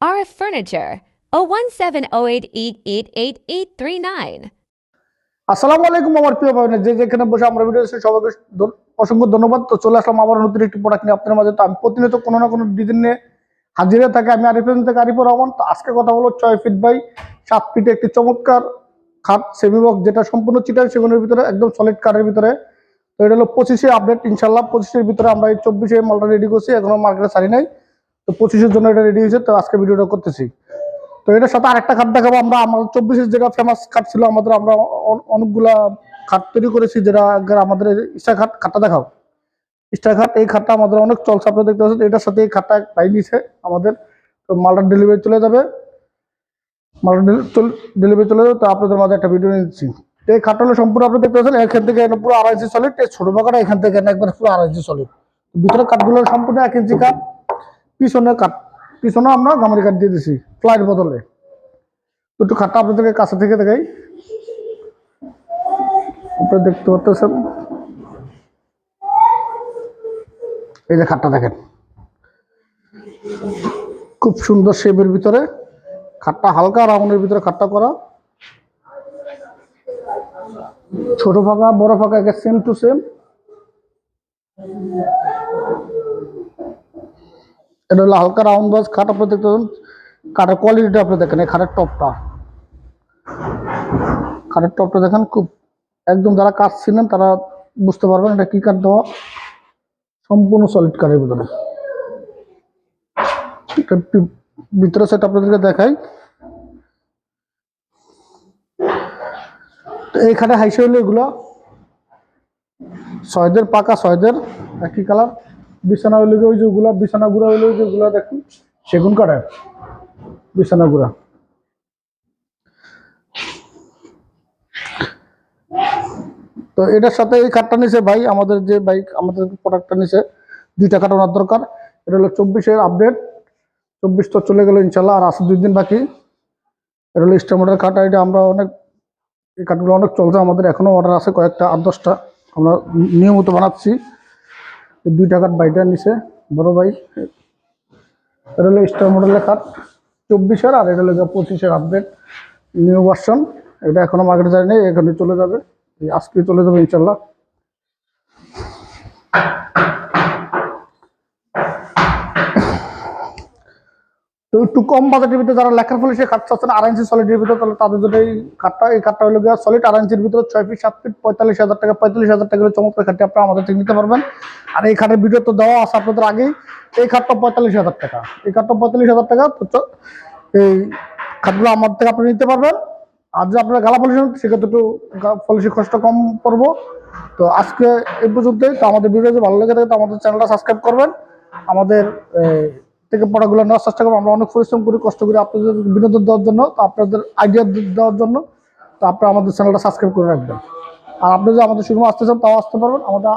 RF Furniture, 01708888839. আসসালামু আলাইকুম আমার প্রিয় ভাই যে যেখানে বসে আমরা ভিডিও সবাইকে অসংখ্য ধন্যবাদ। তো চলে আসলাম আবার নতুন একটি প্রোডাক্ট নিয়ে আপনাদের মাঝে। তো আমি প্রতিনিয়ত কোনো না কোনো ডিজাইন নিয়ে হাজির থাকি। আমি আরিফেন থেকে আরিফুর রহমান। তো আজকে কথা হলো ছয় ফিট বাই সাত ফিটে একটি চমৎকার খাট সেমি বক্স যেটা সম্পূর্ণ চিটার সেগুনের ভিতরে একদম সলিড কারের ভিতরে। তো এটা হলো পঁচিশে আপডেট ইনশাল্লাহ পঁচিশের ভিতরে আমরা এই চব্বিশে মালটা রেডি করছি। এখনও মার্কেটে ছাড়ি নাই। তো পঁচিশের জন্য এটা রেডি হয়েছে, তো আজকে ভিডিওটা করতেছি। তো এটার সাথে আরেকটা খাট দেখাবো আমরা। আমাদের চব্বিশের যেটা ফেমাস খাট ছিল, আমাদের আমরা অনেকগুলা খাট তৈরি করেছি, যেটা আমাদের ইস্টা খাট, খাটটা দেখাও। ইস্টা খাট, এই খাটটা আমাদের অনেক চলছে, আপনারা দেখতে পাচ্ছেন। এটার সাথে এই খাটটা পাই নিছে আমাদের। তো মালটার ডেলিভারি চলে যাবে। মালটা ডেলিভারি চলে যাবে, তো আপনাদের মাঝে একটা ভিডিও নিচ্ছি। এই খাটটা হলো সম্পূর্ণ আপনি দেখতে পাচ্ছেন, এখান থেকে পুরো আড়াই ইঞ্চি সলিড এই ছোট পাকাটা এখান থেকে একবার পুরো আড়াই ইঞ্চি সলিড ভিতরে কাঠগুলো সম্পূর্ণ এক ইঞ্চি কাঠ পিছনে কাঠ পিছনে আমরা গামারি কাঠ দিয়ে দিছি ফ্লাইট বদলে। একটু খাটটা আপনাদেরকে কাছে থেকে দেখাই। দেখতে পাচ্ছেন? এই যে খাটটা দেখেন। খুব সুন্দর শেপের ভিতরে, খাটটা হালকা রাউন্ডের ভিতরে খাটটা করা। ছোট ফাঁকা, বড় ফাঁকা সেম টু সেম এটা হলো হালকা রাউন্ড বাস খাট আপনি দেখতে পাবেন কাঠের কোয়ালিটিটা আপনি দেখেন, এই খাটের টপটা খাটের টপটা দেখেন, খুব একদম যারা কাজ ছিলেন তারা বুঝতে পারবেন এটা কি কাঠ দেওয়া। সম্পূর্ণ সলিড কাঠের ভিতরে। ভিতরে সেটা আপনাদেরকে দেখাই। এই খাটে হাইসে হলো এগুলো। ছয়দের পাকা ছয়দের একই কালার বিছানা হইলে ওই যেগুলো বিছানা গুঁড়া হইলে যেগুলো দেখুন, সেগুন কাঠের বিছানা গুঁড়া। তো এটার সাথে এই কাঠটা নিছে ভাই, আমাদের যে বাইক আমাদের প্রোডাক্টটা নিছে, দুইটা কাঠ ওনার দরকার। এটা হলো চব্বিশের আপডেট চব্বিশ তো চলে গেলো ইনশাল্লাহ আর আছে দুই দিন বাকি। এটা হলো স্টামোটার কাঠ এটা আমরা অনেক, এই কাঠগুলো অনেক চলছে, আমাদের এখনও অর্ডার আছে কয়েকটা, আট দশটা। আমরা নিয়মিত বানাচ্ছি। দুই টাকার বাইটা নিছে, বড় ভাই। এটা হলো স্টার মডেলের কাঠ, চব্বিশের, আর এটা হলো পঁচিশের আপডেট নিউ ভার্সন এটা এখনও মার্কেটে যায়নি, এখানে চলে যাবে আজকে চলে যাবে ইনশাল্লাহ। তো একটু কম বাজেটের ভিতরে যারা লেখার ফলে সে খাট চাচ্ছেন আড়াই ইঞ্চি সলিডের ভিতরে, তাহলে তাদের জন্য এই খাটটা এই খাটটা হলো গিয়ে সলিড আড়াই ইঞ্চির ভিতরে ছয় ফিট সাত ফিট পঁয়তাল্লিশ হাজার টাকা, পঁয়তাল্লিশ হাজার টাকা করে চমৎকার খাটটি আপনারা আমাদের থেকে নিতে পারবেন। আর এই খাটের ভিডিও তো দেওয়া আছে আপনাদের আগেই, এই খাটটা পঁয়তাল্লিশ হাজার টাকা। এই খাটটা পঁয়তাল্লিশ হাজার টাকা, তো এই খাটগুলো আমার থেকে আপনি নিতে পারবেন। আর যদি আপনারা গালা পলিশ সেক্ষেত্রে একটু পলিশি খরচটা কম পড়ব। তো আজকে এই পর্যন্তই, তো আমাদের ভিডিও যদি ভালো লেগে থাকে, তো আমাদের চ্যানেলটা সাবস্ক্রাইব করবেন। আমাদের থেকে পড়াগুলো নেওয়ার চেষ্টা করব। আমরা অনেক পরিশ্রম করি, কষ্ট করি আপনাদের বিনোদন দেওয়ার জন্য, তো আপনাদের আইডিয়া দেওয়ার জন্য। তো আপনারা আমাদের চ্যানেলটা সাবস্ক্রাইব করে রাখবেন। আর আপনি যদি আমাদের শোরুমে আসতে চান, তাও আসতে পারবেন। আমাদের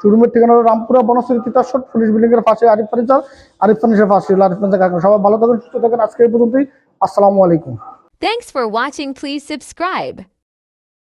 শোরুমের ঠিকানা হলো রামপুরা, বনশ্রী তিতাসর পুলিশ বিল্ডিংয়ের পাশে, আরিফ ফার্নিচার আরিফ ফার্নিচার পাশে আরিফ ফার্নিচার কারখানা। সবাই ভালো থাকেন, সুস্থ থাকেন। আজকে এই পর্যন্তই। আসসালামু আলাইকুম। Thanks for watching. Please subscribe.